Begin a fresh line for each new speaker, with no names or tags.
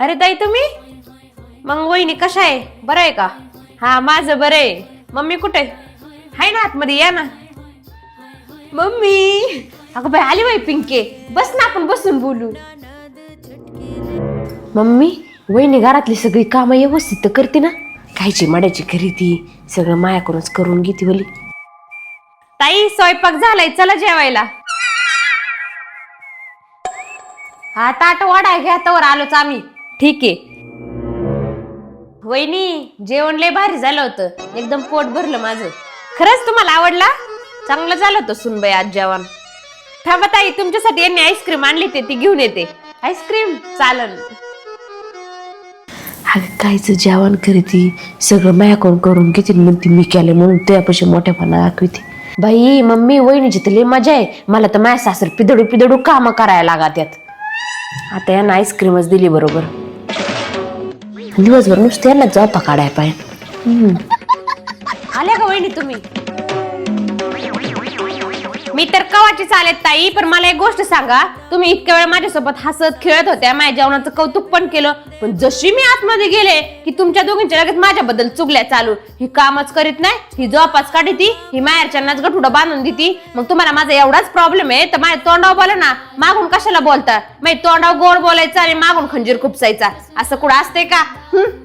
अरे ताई तुम्ही? मग वहिनी कशा आहे? बरं आहे का? हा माझं बरं आहे. मम्मी कुठे? आहे ना आतमध्ये या ना. मम्मी! अगं बाई आली बाई पिंके. बस ना आपण बसून बोलू. मम्मी वहिनी घरातली सगळी कामं व्यवस्थित तर करते ना? खायची मड्याची खरेदी सगळं मायाकडूनच करून घेते बोली ताई स्वयंपाक झालाय चला जेवायला. हा ताट वाढाय घ्या तर आलोच आम्ही. ठीक. आहे वहिनी जेवण लय भारी झालं होतं. एकदम पोट भरलं माझं. खरंच तुम्हाला आवडला? चांगलं झालं होतं सुनबाई आज जेवण. थांबा ताई तुमच्यासाठी यांनी आईस्क्रीम आणली ते ती घेऊन येते. आईस्क्रीम? चालन. अगं कायचं जेवण करते सगळं मायाकडून करून घेते म्हणते मी केलं म्हणून तुझ्यापाशी मोठ्यापणा दाखवते. बाई मम्मी वहिनीची तर लय मजा आहे. मला तर माझ्या सासर पिदडू पिदडू कामं करायला लागत आता यांना आईस्क्रीमच दिली बरोबर. दिवसभर नुसतं यांना झोपा काढाय पाहिजे. आल्या का वहिनी तुम्ही? मी तर कवाची चालेत ताई पण मला एक गोष्ट सांगा. तुम्ही इतक्या वेळ माझ्यासोबत हसत खेळत होत्या माझ्या जेवणाचं कौतुक पण केलं पण जशी मी आतमध्ये गेले की तुमच्या दोघींच्या लगेच माझ्याबद्दल चुगल्या चालू. ही कामच करीत नाही ही जोपास काढीती ही माहेरच्यांनाच गठुडं बांधून देती. मग तुम्हाला माझा एवढाच प्रॉब्लेम आहे तर माझ्या तोंडावर बोला ना मागून कशाला बोलता? माझ्या तोंडावर गोड बोलायचं आणि मागून खंजीर खुपसायचा. असं कुठं असते का? हम्म